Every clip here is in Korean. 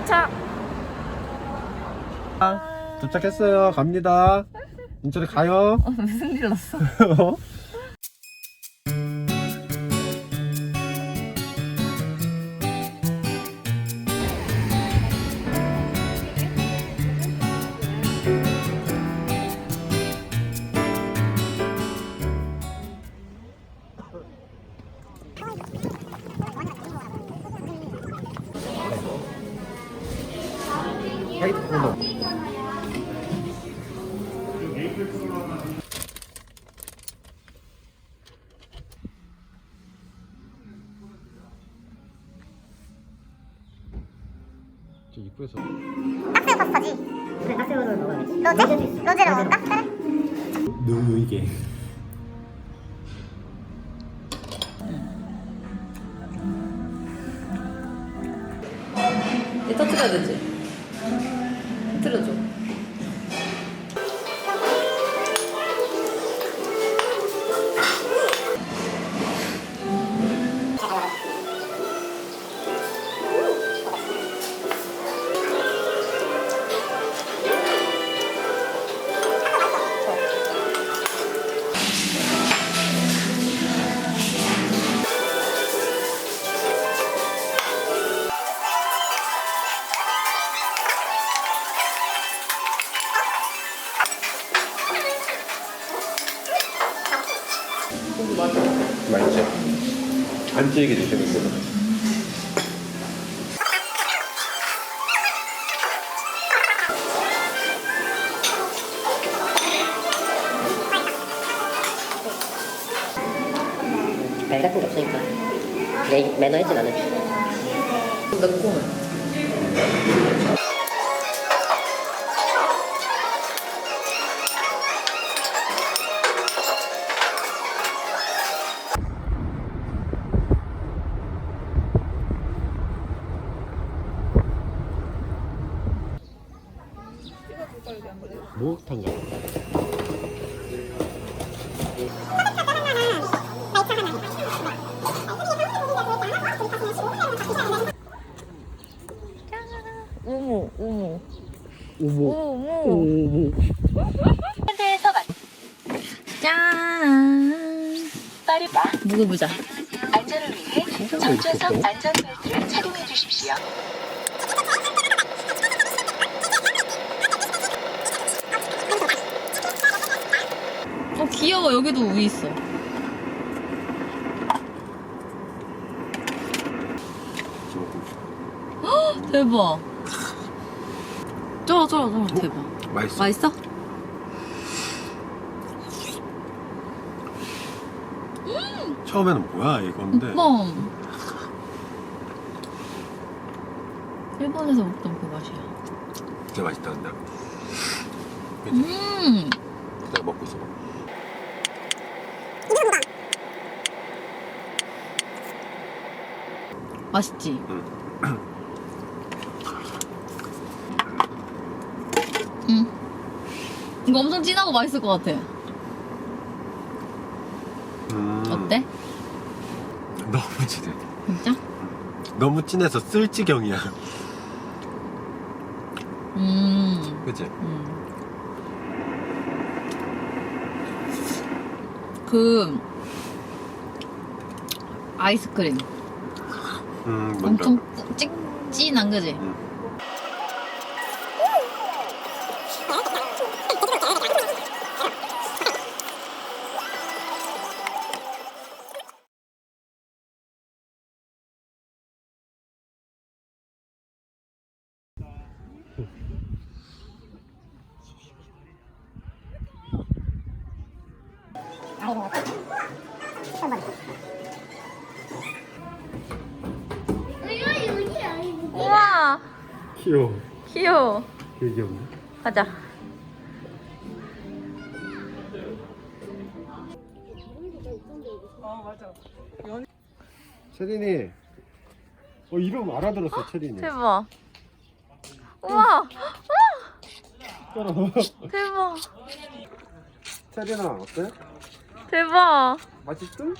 도착. 아, 도착했어요. 갑니다. 인천에 가요. 어, 무슨 일 났어? 화이트 코너. 저 입구에서 딱새우 파스타지? 그래 딱새우를 먹어야지 로제? 로제를 먹을까? 그래 너무 이게 얘 터트려야 되지? 터트려줘. 안 찌게 드시는 거는 벨 같은 게 없으니까. 매, 매너 있진 않은 맵고. 목 빠르다. 먹어보자. 안전을 위해 전좌석 안전벨트를 착용해 주십시오. 어 귀여워 여기도 우유 있어. 대박. 쩔어 쩔어 쩔어 대박. 맛있어. 맛있어? 처음에는 뭐야 이건데 오빠. 일본에서 먹던 그 맛이야. 진짜 맛있다 근데. 음. 내가 먹고 있어. 맛있지? 응. 응. 이거 엄청 진하고 맛있을 것 같아. 음, 어때? 너무 진해. 진짜? 너무 진해서 쓸지경이야. 음. 그치? 음. 그 아이스크림 음. 엄청 찐, 찐한 거지? 음. 우와 귀여워. 귀여워. 되게 귀엽네. 가자. 체린이. 어 이름 알아들었어 체린이. 대박. 우와 따라. 대박 체린아 어때? 대박. 맛있음?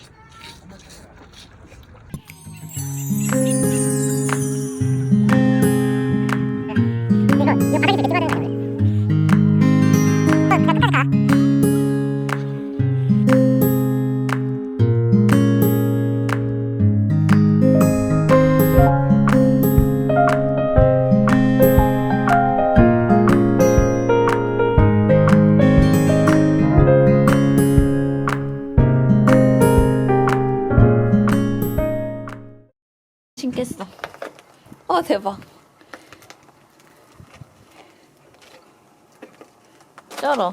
대박. 쩔어.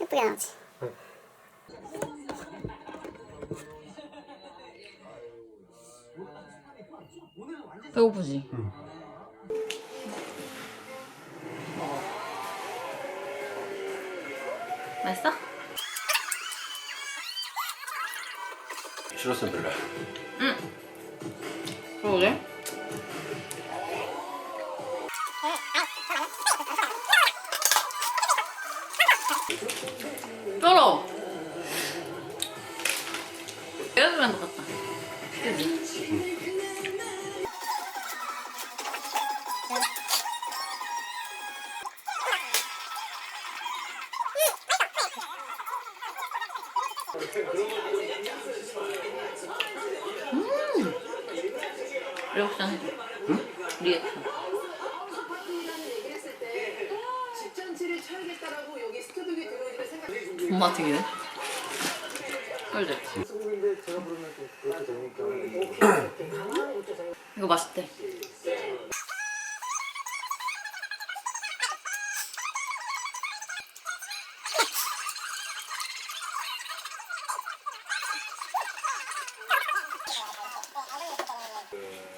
예쁘게 나오지. 배고프지? 맛 있어? 싫었으면 별로야. 그러게. 쩔어. 에어드라인 같다. 그지? 리 리액션. 엄마 튀기네. 꿀잼. 이거 맛있대.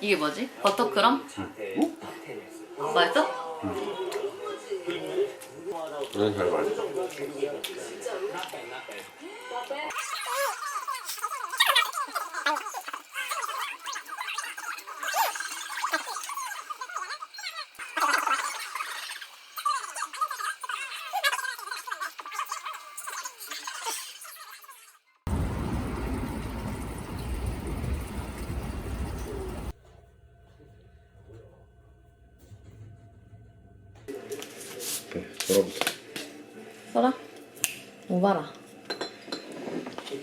이게 뭐지? 버터크럼? 맛있어? 난잘 말했어. 네, 돌아보자. 써라. 오바라.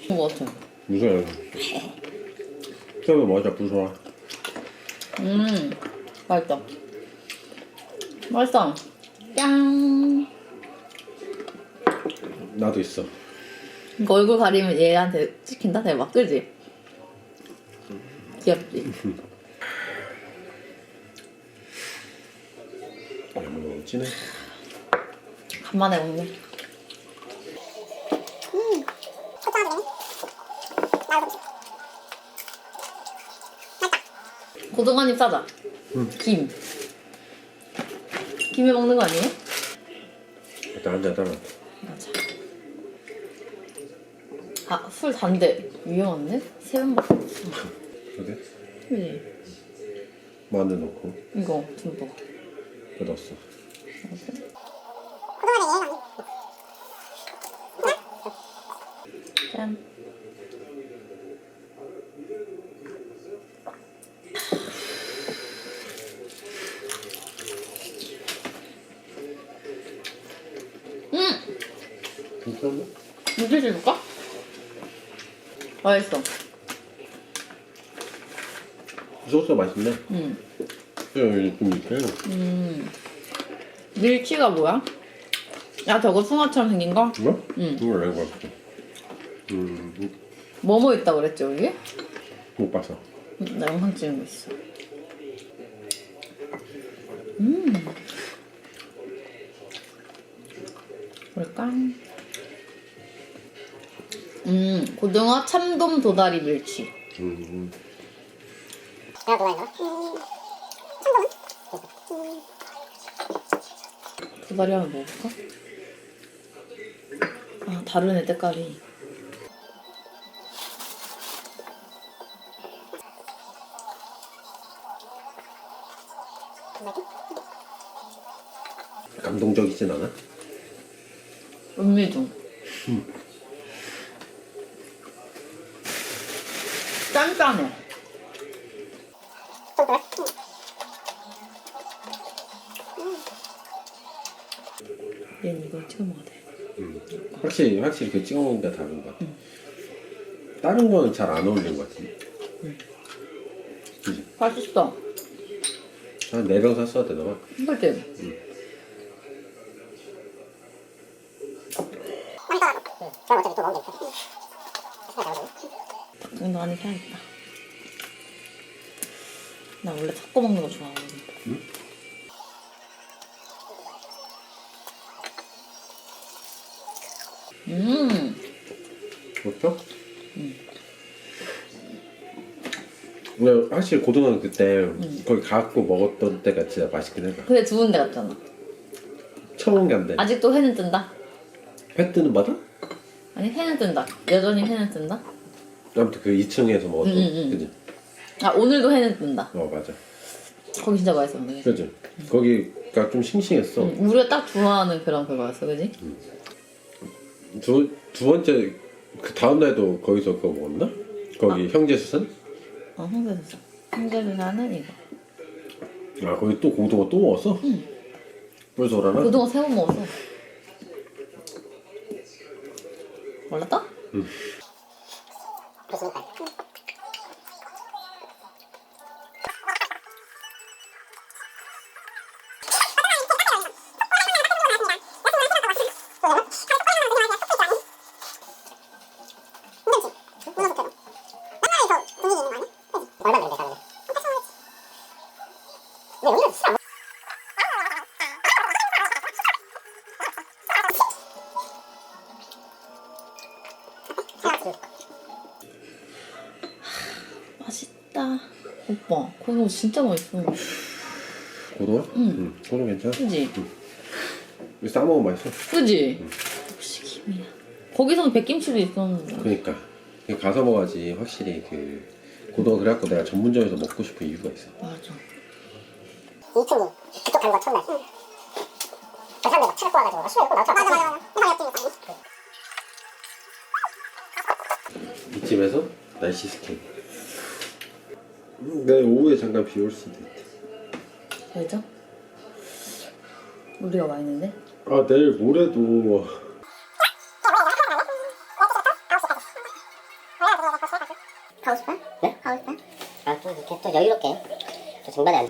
이거 같은. 무서워요. 처음에 맞아 부서워. 음, 맛있다. 맛있어. 짠. 나도 있어. 이거 얼굴 가리면 얘한테 찍힌다? 대박. 그지? 귀엽지? 야, 뭐 진해. 간만에 먹네. 초장하게 되네. 나도 고등 한입 싸자. 김. 김에 먹는 거 아니에요? 일단 한잔 따라. 맞아. 아, 술 단데. 위험한데? 세 병밖에 없어. 그래? 그지? 마늘 넣고 이거 듬뿍. 뜯었어. 고등어는 얘가 짠. 음! 괜찮네. 물질 줄까? 맛있어. 소스 맛있네. 음. 좀 이렇게. 음. 밀치가 뭐야? 야, 저거 숭어처럼 생긴 거? 이거? 응. 이걸 알고 왔어. 음, 뭐뭐 있다고 그랬지 여기? 못 봤어. 음, 나 영상 찍은 거 있어. 음. 뭘까? 음, 고등어 참돔 도다리 멸치. 음, 내가. 도다리 한번 먹어볼까? 아, 다르네, 때깔이. 감동적이진 않아? 은미중. 짠짠해. 좀 그래. 얘는 이걸 찍어 먹어야 돼. 확실히 확실히 그 찍어 먹는 게 다른 것 같아. 다른 거는 잘 안 어울리는 것. 그지? 맛있어. 한네병 샀어야 되나 봐. 그치? 많 이 따라가. 그럼 어차피 또 먹으면 돼. 해서 나오잖아. 정도 안에 사야겠다. 나 원래 섞어 먹는 거 좋아하거든. 음, 그렇죠? 근데 확실히 고등어는 그때 거기 가갖고 먹었던 때가 진짜 맛있긴 해. 근데 두 군데 갔잖아. 처음 온게안 돼. 아직도 회는 뜬다? 회 뜨는 바다? 아니 회는 뜬다. 여전히 회는 뜬다. 아무튼 그 2층에서 먹었던 응, 응, 응. 그지? 아 오늘도 회는 뜬다. 어 맞아. 거기 진짜 맛있어 근데. 그지? 거기가 좀 싱싱했어. 응, 우리가 딱 좋아하는 그런 그거였어, 그지? 두, 두 번째 그 다음 날도 거기서 그거 먹었나? 거기 형제 수산? 어, 홍대에서. 홍대에서는 이거. 아 거기 또 고등어 또 먹었어? 응. 벌써 오라나? 고등어 세번 먹었어. 몰랐다? 그 오빠, 고등어 진짜 맛있어. 고등어? 응. 고등어 괜찮아? 그지? 이거 싸먹으면 맛있어. 그지? 역시 김이야. 거기서는 백김치도 있었는데. 그러니까 그냥 가서 먹어야지 확실히 그 고등어 그래갖고 내가 전문점에서 먹고 싶은 이유가 있어. 맞아. 2층이 그쪽 간거 첫날. 그 사람들 막 차를 꼬아가지고 술 먹고 나왔잖아. 맞아 맞아 맞아. 옆집이 이 집에서 날씨 스캔. 음, 내일 오후에 잠깐 비 올 수도 있대. 왜죠? 우리가 와 있는데? 아 내일 모레도 가고 싶어? 네? 가고 싶어? 아, 좀 이렇게 또 여유롭게. 또 중간에 안.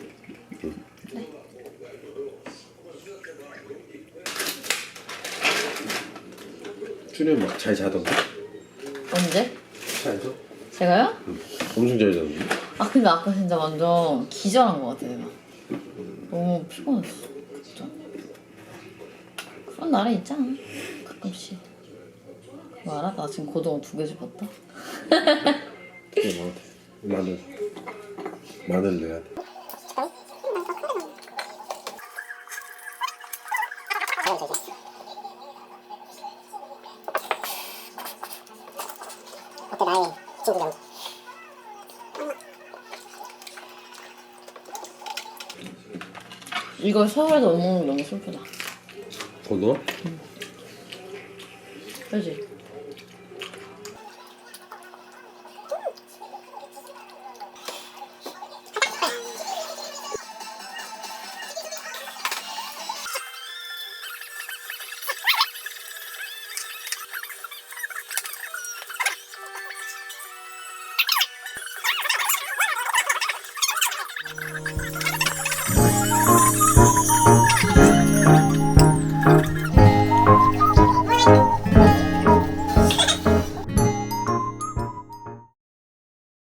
출연 막잘 자던데? 언제? 잘 자? 제가요? 엄청 잘 자던데? 아 근데 아까 진짜 완전 기절한 것 같아 내가. 너무 피곤했어 진짜. 그런 날에 있잖아? 가끔씩. 그거 알아? 나 지금 고등어 두 개 집었다. 그게 뭐 마늘. 마늘 넣어야 돼. 이걸 서울에서 못 먹는 게 너무 슬프다 고등어? 그지?